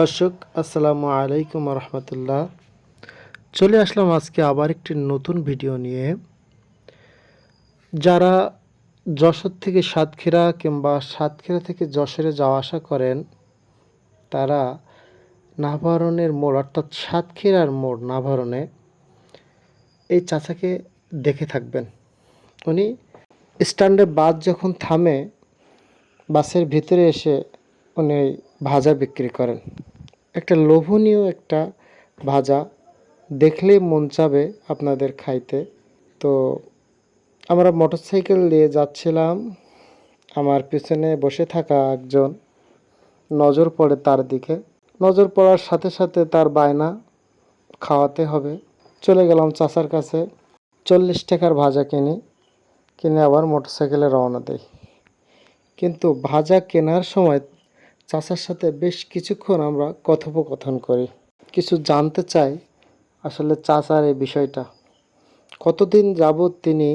দর্শক, আসসালামু আলাইকুম রহমতুল্লাহ চলে আসলাম আজকে আবার একটি নতুন ভিডিও নিয়ে। যারা যশোর থেকে সাতক্ষীরা কিংবা সাতক্ষীরা থেকে যশোরে যাওয়া আসা করেন, তারা নাভারণের মোড়, অর্থাৎ সাতক্ষীরার মোড় নাভারণে এই চাচাকে দেখে থাকবেন। উনি স্ট্যান্ডে বাস যখন থামে, বাসের ভিতরে এসে উনি ভাজা বিক্রি করেন। একটা লোভনীয় একটা ভাজা দেখলেই মন চাবে আপনাদের খাইতে। তো আমরা মোটরসাইকেল নিয়ে যাচ্ছিলাম। আমার পিছনে বসে থাকা একজন নজর পড়ে তার দিকে। নজর পড়ার সাথে সাথে তার বায়না খাওয়াতে হবে। চলে গেলাম চাচার কাছে। চল্লিশ টাকার ভাজা কিনি, কিনে আবার মোটরসাইকেলে রওনা দেই। কিন্তু ভাজা কেনার সময় চাচার সাথে বেশ কিছুক্ষণ আমরা কথোপকথন করি। কিছু জানতে চাই আসলে চাচার এই বিষয়টা। কতদিন যাবৎ তিনি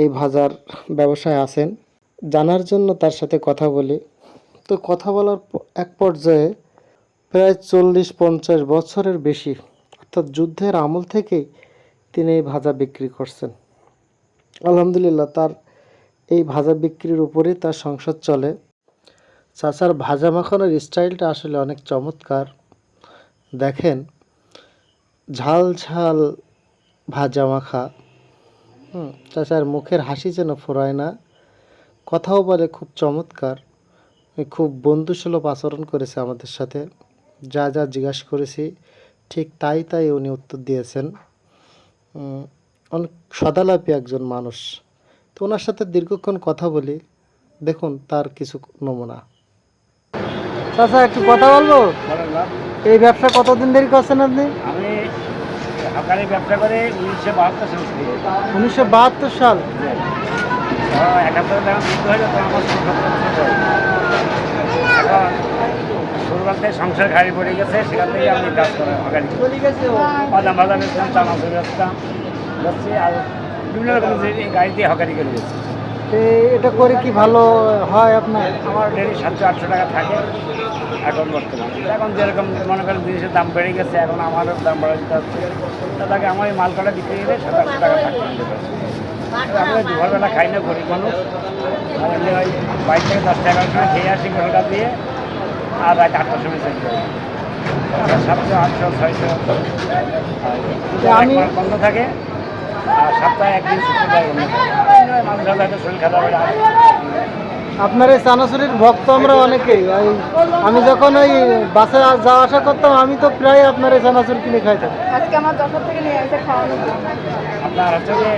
এই ভাজার ব্যবসায় আছেন? জানার জন্য তার সাথে কথা বলি। তো কথা বলার এক পর্যায়ে প্রায় চল্লিশ পঞ্চাশ বছরের বেশি, অর্থাৎ যুদ্ধের আমল থেকেই তিনি এই ভাজা বিক্রি করছেন। আলহামদুলিল্লাহ, তার এই ভাজা বিক্রির উপরেই তার সংসার চলে। চাচার ভাজা মাখানোর স্টাইলটা আসলে অনেক চমৎকার। দেখেন, ঝাল ঝাল ভাজা মাখা। চাচার মুখের হাসি যেন ফোরায় না। কথাও বলে খুব চমৎকার। খুব বন্ধুসুলভ আচরণ করেছে আমাদের সাথে। যা যা জিজ্ঞাসা করেছি, ঠিক তাই তাই উনি উত্তর দিয়েছেন। অনেক সদালাপী একজন মানুষ। তো ওনার সাথে দীর্ঘক্ষণ কথা বলি, দেখুন তার কিছু নমুনা। চাচা একটু কথা বলব? এই ব্যবসা কতদিন ধরে করছেন আপনি? আমি সরকারি ব্যবসা করে উনিশশো বাহাত্তর সাল থেকে উনিশশো বাহাত্তর সাল? একাত্তর সংসার ঘাড়ি পড়ে গেছে সেখান থেকে আমি কাজ করে হকারি বাদাম বাজার বেচতাম চানাচুর বেচতাম বেচছি আর বিভিন্ন রকম গাড়ি দিয়ে হকারি করে গেছি এটা করে কি ভালো হয় আপনার? আমার ডেলি সাতশো আটশো টাকা থাকে এখন বর্তমানে। এখন যেরকম মনে করেন জিনিসের দাম বেড়ে গেছে এখন আমারও দাম বাড়া দিতে হচ্ছে। তাকে আমার এই মাল কটা বিক্রি গেলে সাত আটশো টাকা পারছি। আমরা দুপুরবেলা খাই না গরিব মানুষ। ওই বাইক থেকে দশ টাকা সময় খেয়ে আসি ঘণ্টা দিয়ে আর রাত আটটার সময় চলে যাই। সাতশো আটশো ছয়শো। বন্ধ থাকে আর সপ্তাহে একদিন শুক্রবার বন্ধ থাকে শরীর খারাপ হলে আপনার এই সানাসুরির ভক্ত আমরা অনেকেই। আমি যখন ওই বাসে যাওয়া আসা করতাম আমি তো প্রায় আপনার এই সানাসুর কিনে খাইতাম। আজকে আমার যশোর থেকে নিয়ে এসে খাওয়ানোর আপনার হচ্ছে যে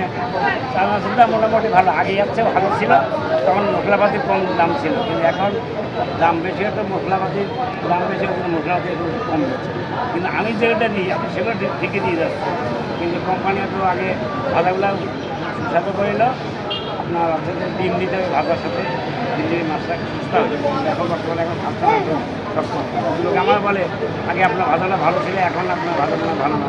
মোটামুটি ভালো আগে যাচ্ছে ভালো ছিল। তখন মশলাপাতির কম দাম ছিল, কিন্তু এখন দাম বেশি হতো মশলাপাতির দাম বেশি হতো মশলাপাতি একটু কম যাচ্ছে কিন্তু আমি যেটা নিই, আমি সেগুলো ঠিক- ঠিকই দিয়ে যাচ্ছি। কিন্তু কোম্পানি তো আগে ভাজাগুলো সুস্বাদু করিল আপনার হচ্ছে ডিম দিতে হবে ভাজার সাথে, ডিম মাছটা কিন্তু এখন বর্তমানে এখন হবে লোক আমার বলে, আগে আপনার ভাজাটা ভালো ছিল, এখন আপনার ভাজাটা ভালো না।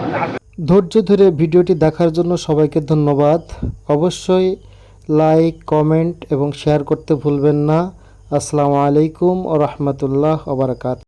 কিন্তু আসলে ধৈর্য ধরে ভিডিওটি দেখার জন্য সবাইকে ধন্যবাদ। অবশ্যই লাইক কমেন্ট এবং শেয়ার করতে ভুলবেন না। আসসালামু আলাইকুম ও রহমতুল্লাহ ওবরাকাত